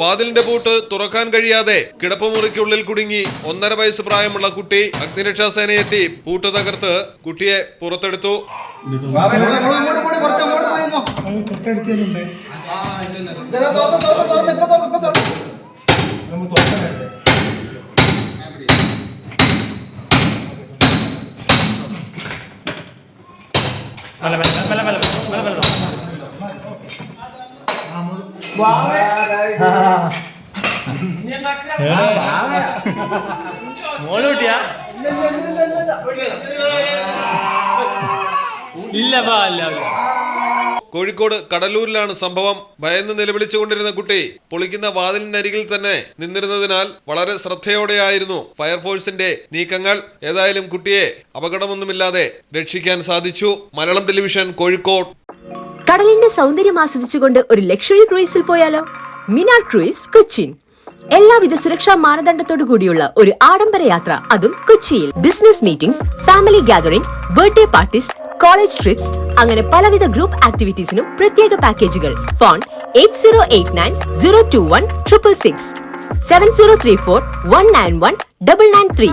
വാതിലിന്റെ പൂട്ട് തുറക്കാൻ കഴിയാതെ കിടപ്പുമുറിക്കുള്ളിൽ കുടുങ്ങി ഒന്നര വയസ്സ് പ്രായമുള്ള കുട്ടി അഗ്നിരക്ഷാ സേനയെത്തി പൂട്ട് തകർത്ത് കുട്ടിയെ പുറത്തെടുത്തു. മോൾ കുട്ടിയാ ഇല്ല. കോഴിക്കോട് കടലൂരിലാണ് സംഭവം. ഭയന്ന് നിലവിളിച്ചുകൊണ്ടിരുന്ന കുട്ടി പൊളിക്കുന്ന വാതിലിനരികിൽ തന്നെ നിന്നിരുന്നതിനാൽ വളരെ ശ്രദ്ധയോടെയായിരുന്നു ഫയർഫോഴ്സിന്റെ നീക്കങ്ങൾ. ഏതായാലും കുട്ടിയെ അപകടമൊന്നുമില്ലാതെ രക്ഷിക്കാൻ സാധിച്ചു. മലയാളം ടെലിവിഷൻ കോഴിക്കോട്. കടലിന്റെ സൗന്ദര്യം ആസ്വദിച്ചുകൊണ്ട് ഒരു ലക്ഷറി ക്രൂയിസിൽ പോയാലോ? മിനാ ക്രൂയിസ് കൊച്ചിൻ. എല്ലാവിധ സുരക്ഷാ മാനദണ്ഡത്തോടു കൂടിയുള്ള ഒരു ആഡംബര യാത്ര അതും കൊച്ചിയിൽ. Business meetings family gathering birthday parties college trips അങ്ങനെ പലവിധ ഗ്രൂപ്പ് ആക്ടിവിറ്റീസിനും പ്രത്യേക പാക്കേജുകൾ phone eight zero eight nine zero two one triple six seven zero three four one nine one double nine three